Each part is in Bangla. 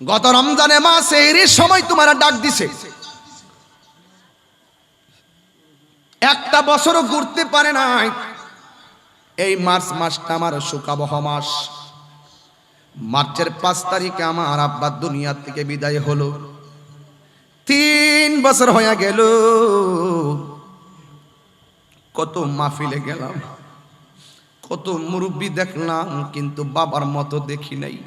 গত রমজানে মাসে এর সময় তোমার ডাক দিছে। একটা বছরও ঘুরতে পারে নাই। এই মার্চ মাসটা আমার সুখাবহ মাস। মার্চের পাঁচ তারিখে আমার আব্বা দুনিয়া থেকে বিদায় হলো। তিন বছর হয়ে গেল। কত মাহফিলে গেলাম। কত মুরব্বী দেখলাম, কিন্তু বাবার মতো দেখি নাই।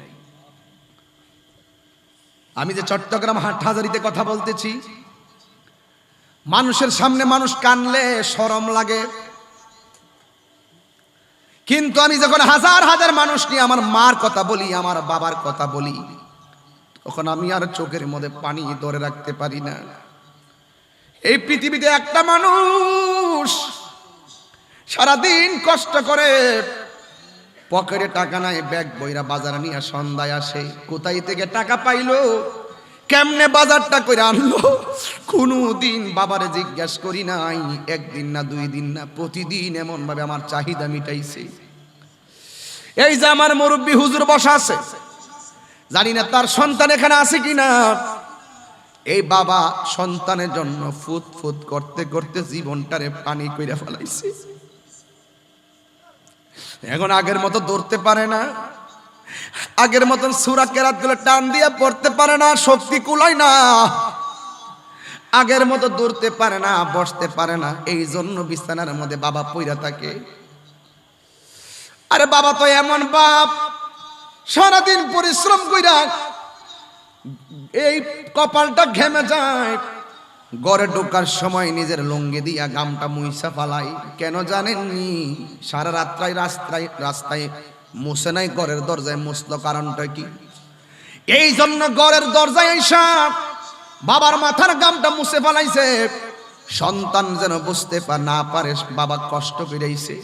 আমি যে চট্টগ্রাম হাটহাজারিতে কথা বলতেছি, মানুষের সামনে মানুষ কানলে সরম লাগে। কিন্তু আমি যখন হাজার হাজার মানুষ নিয়ে আমার মার কথা বলি, আমার বাবার কথা বলি, তখন আমি আর চোখের মধ্যে পানি ধরে রাখতে পারি না। এই পৃথিবীতে একটা মানুষ সারাদিন কষ্ট করে পকেটে টাকা নাই, ব্যাগ বইরা বাজারে নিয়ে সন্ধ্যায় আসে। কোথায় থেকে টাকা পাইলো? কেমনে বাজারটা করে আনলো? কোনো দিন বাবারে জিজ্ঞাসা করি নাই, একদিন না দুই দিন না, প্রতিদিন এমন ভাবে আমার চাহিদা মিটাইছে। এই যে আমার মুরব্বী হুজুর বসা আছে, জানি না তার সন্তান এখানে আছে কিনা। এই বাবা সন্তানের জন্য ফুত ফুত করতে করতে জীবনটারে পানি কইরা ফেলাইছে। এখন আগের মতো দৌড়তে পারে না। আগের মতন সুরা কেরাতগুলো টান দিয়ে পড়তে পারে না, শক্তি কুলায় না। আগের মতো দৌড়তে পারে না, বসতে পারে না। এই জন্য বিছানার মধ্যে বাবা পইরা থাকে। আরে বাবা তো এমন বাপ, সারাদিন পরিশ্রম কইরা এই কপালটা ঘেমে যায়। ঘরে ঢোকার সময় নিজের লঙ্গি দিয়া গামটা মুইসা ফালাই। কেন জানেননি? সারা রাত্রায় রাস্তায় রাস্তায় মুছে নাই ঘরের দরজায় মুছলো কারণটা কি? এই জন্য ঘরের দরজায় এসা বাবার মাথার গামটা মুছে ফেলাইছে। সন্তান যেন বুঝতে না পারে বাবা কষ্ট কইরাইছে।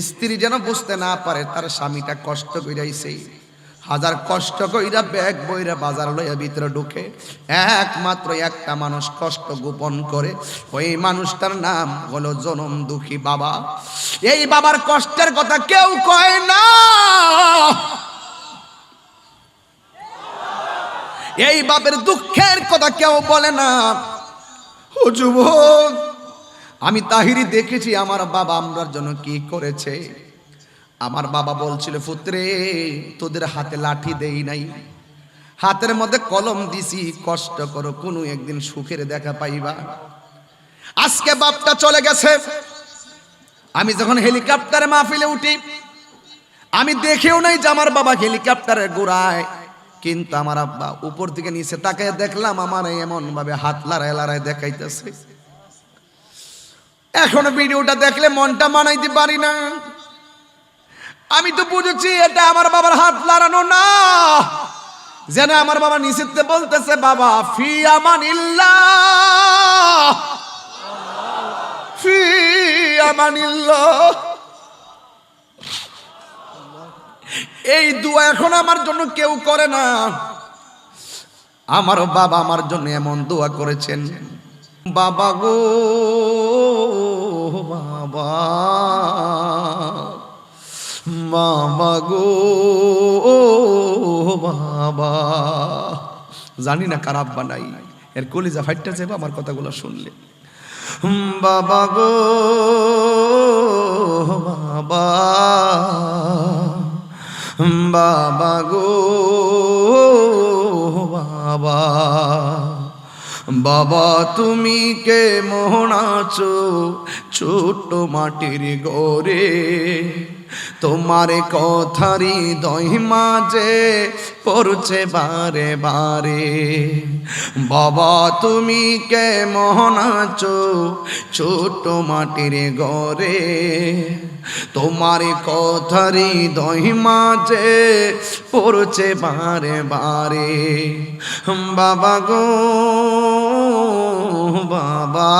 স্ত্রী যেন বুঝতে না পারে তার স্বামীটা কষ্ট কইরাইছে। হাজার কষ্ট কইরা ব্যাগ বইরা বাজার লইয়া ভিতরে ঢুকে। একমাত্র একটা মানুষ কষ্ট গোপন করে, ওই মানুষটার নাম হলো জনম দুঃখী বাবা। এই বাবার কষ্টের কথা কেউ কয় না। এই বাপের দুঃখের কথা কেউ বলে না। ও যুবক, আমি তাহিরি দেখেছি আমার বাবা আমরার জন্য কি করেছে। আমার বাবা বলছিল পুত্রে তোদের হাতে লাঠি দেই নাই। হাতের মধ্যে কলম দিছি, কষ্ট করো, কোনো একদিন সুখের দেখা পাইবা। আজকে বাপটা চলে গেছে। আমি যখন হেলিকপ্টারে মাহফিলে উঠি, আমি দেখেও নাই যে আমার বাবা হেলিকপ্টারের গোড়ায়, কিন্তু আমার আব্বা উপর থেকে নিচে তাকায় দেখলাম, আমার এমন ভাবে হাত লড়াই লড়াই দেখাইতেছে। এখন ভিডিওটা দেখলে মনটা মানাইতে পারি না। আমি তো বুঝেছি এটা আমার বাবার হাত লাড়ানো না। যেন আমার বাবা নিষিদ্ধে বলতেছে, বাবা, ফি আমান ফি আমানিল্লাহ। এই দোয়া এখন আমার জন্য কেউ করে না। আমার বাবা আমার জন্য এমন দোয়া করেছেন। বাবা গো, বাবা। বাবা গো বাবা জানি না কার আব্বা নাই, এর কলিজা ফাইটটা যাবে আমার কথাগুলো শুনলে। বাবা গো বাবা বাবা গো বাবা বাবা, তুমি কে মোহন আছো, ছোট মাটির গরে তোমার কথারি দই মাঝে পড়ছে বারে বারে। বাবা, তুমি কে মোহন আছো ছোট মাটির গরে তোমার কথারি দই মাঝে পড়ছে বারে বারে। বাবা গো, বাবা।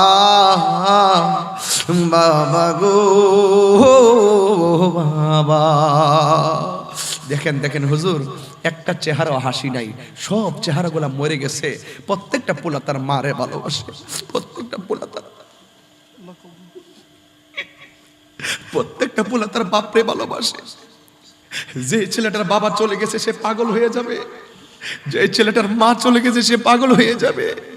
বাবা গো বাবা। দেখেন দেখেন হুজুর, একটা চেহারা হাসি নাই। সব চেহারাগুলা মরে গেছে। প্রত্যেকটা পোলা তার মারে ভালোবাসে। প্রত্যেকটা পোলা তার প্রত্যেকটা পোলা তার বাপরে ভালোবাসে। যে ছেলেটার বাবা চলে গেছে, সে পাগল হয়ে যাবে। যে ছেলেটার মা চলে গেছে, সে পাগল হয়ে যাবে।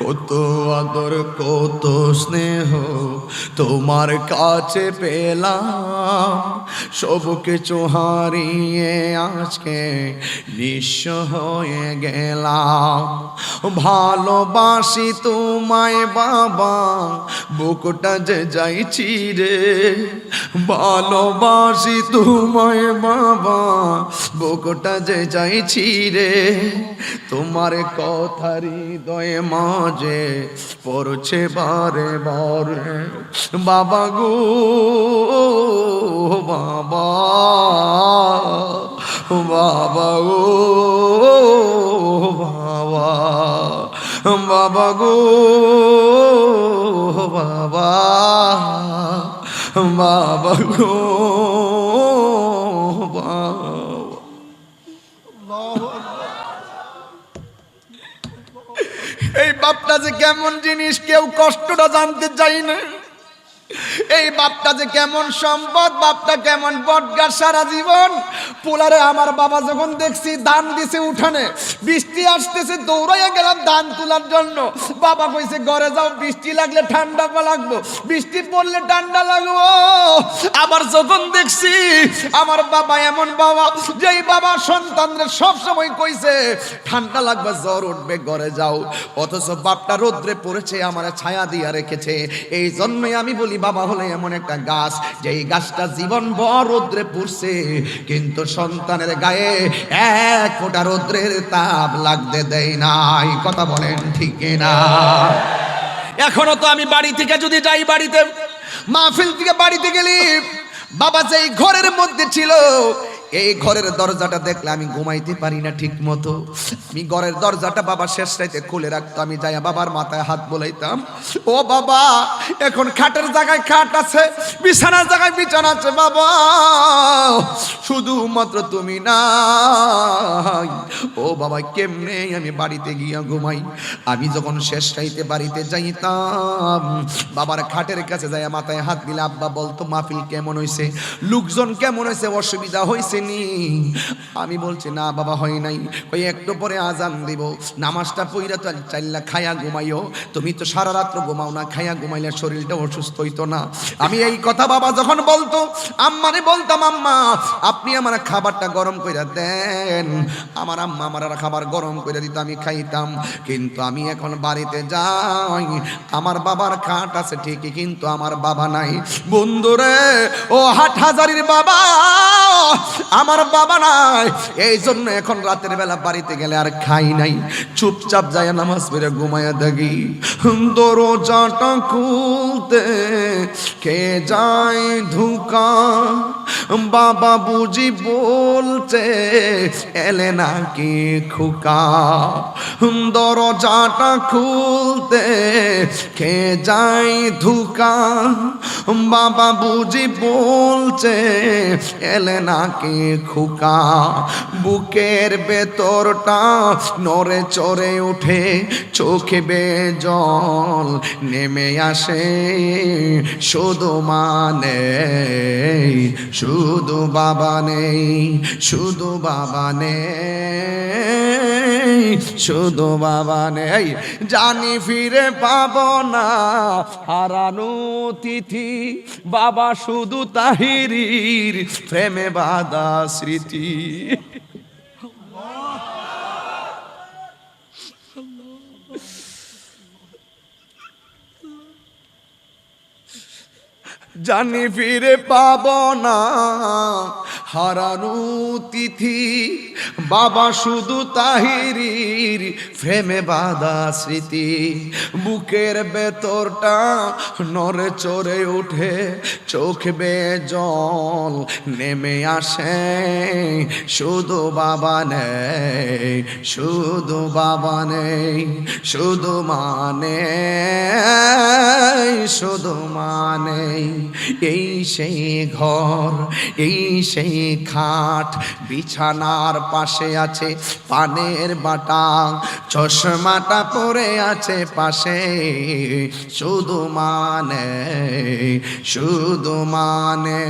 কত আদর, কত স্নেহ তোমার কাছে পেলাম। সব কিছু হারিয়ে আজকে নিঃস্ব হয়ে গেলাম। ভালোবাসি তোমায় বাবা, বুকটা যে যাইছি রে। ভালোবাসি তোমায় বাবা, বুকটা যে যাইছি রে। তোমার কথা হৃদয়ে মাঝে পড়ছে বারে বারে, বাবা গো, বাবা বাবা গো, বাবা বাবা গো, বাবা বাবা গো, বাবা বাপটা যে কেমন জিনিস কেউ কষ্টটা জানতে চাই না। এই বাপটা যে কেমন সম্পদ, বাপটা কেমন বটগার সারা জীবন। পোলারে আমার বাবা যখন দেখছি, ধান দিছে উঠানে, বৃষ্টি আসতেছে, দৌড়াইয়া গেলাম ধান তোলার জন্য। বাবা কইছে, ঘরে যাও, বৃষ্টি লাগলে ঠান্ডা লাগবো। বৃষ্টি পড়লে ঠান্ডা লাগবো। আবার যখন দেখছি, আমার বাবা এমন বাবা, যেই বাবা সন্তানদের সবসময় কইছে, ঠান্ডা লাগবে, জ্বর উঠবে, ঘরে যাও। অথচ বাপটা রোদ্রে পড়েছে, আমার ছায়া দিয়া রেখেছে। এই জন্যই আমি বলি, বাবা হলে এমন একটা গাছ যে এই গাছটা জীবন বড় রৌদ্রে পুড়ছে, কিন্তু সন্তানের গায়ে এক ফোঁটা রৌদ্রের তাপ লাগতে দেয় নাই। কথা বলেন ঠিক না এখনও তো আমি বাড়ি থেকে যদি যাই বাড়িতে, মাহফিল থেকে বাড়িতে গেলি বাবা যেই ঘরের মধ্যে ছিল এই ঘরের দরজাটা দেখলে আমি ঘুমাইতে পারি না ঠিক মতো। আমি ঘরের দরজাটা বাবা শেষ রাইতে খুলে রাখতো, আমি যাইয়া বাবার মাথায় হাত বলাইতাম। ও বাবা, এখন খাটের জায়গায় খাট আছে, বিছানার জায়গায় বিছানা আছে বাবা। শুধুমাত্র তুমি না ও বাবা, কেমনে আমি বাড়িতে গিয়া ঘুমাই? আমি যখন শেষ রাইতে বাড়িতে যাইতাম, বাবার খাটের কাছে যাইয়া মাথায় হাত দিলে, আব্বা বলতো, মাহফিল কেমন হয়েছে লোকজন কেমন হয়েছে অসুবিধা হয়েছে নি আমি বলছি, না বাবা, হয় নাই। ওই একটু পরে আজান দিব। নামাজটা পইরা তো চাইলা খায়া ঘুমাইও। তুমি তো সারা রাত্র ঘুমাও না, খায়া ঘুমাইলে শরীরটা অসুস্থ হইতো না। আমি এই কথা বাবা যখন বলতো, আম্মারে বলতাম, আম্মা, আপনি আমার খাবারটা গরম কইরা দেন। আমার আম্মা আমার আর খাবার গরম করে দিত, আমি খাইতাম। কিন্তু আমি এখন বাড়িতে যাই, আমার বাবার খাট আছে ঠিকই, কিন্তু আমার বাবা নাই। বন্ধুরে, ও হাট হাজারির বাবা আমার বাবা নাই। এই জন্য এখন রাতের বেলা বাড়িতে গেলে আর খাই নাই। চুপচাপ যায় নামাজ পড়ে ঘুমায়া থাকি। দরজাটা খুলতে কে যায় ধুকা। বাবা বুঝি বলছে, এলে নাকি খুকা? দরজাটা খুলতে কে যায় ধুকা? বাবা বুঝি বলছে, এলে নাকি খুকা? বুকের ভেতরটা নড়ে চড়ে উঠে চোখে বে জল নেমে আসে, শুধু মানে শুধু বাবা নেই, শুধু বাবা নেই, শুধু বাবা নেই। জানি ফিরে পাব না, হারানো তিথি, বাবা শুধু তাহিরির প্রেমে বাদা স্মৃতি। জানি ফিরে পাব না। হারানো তিথি বাবা শুধু তাহিরির ফ্রেমে বাধা স্মৃতি। বুকের ভেতরটা নড়ে চড়ে উঠে, চোখ বে জল নেমে আসে। শুধু বাবা নেই, শুধু বাবা নেই, শুধু মানে শুধু মানে এই সেই ঘর, এই সেই খাট, বিছানার পাশে আছে পানের বাটা চশমাটা পরে আছে পাশে। শুধু মানে শুধু মানে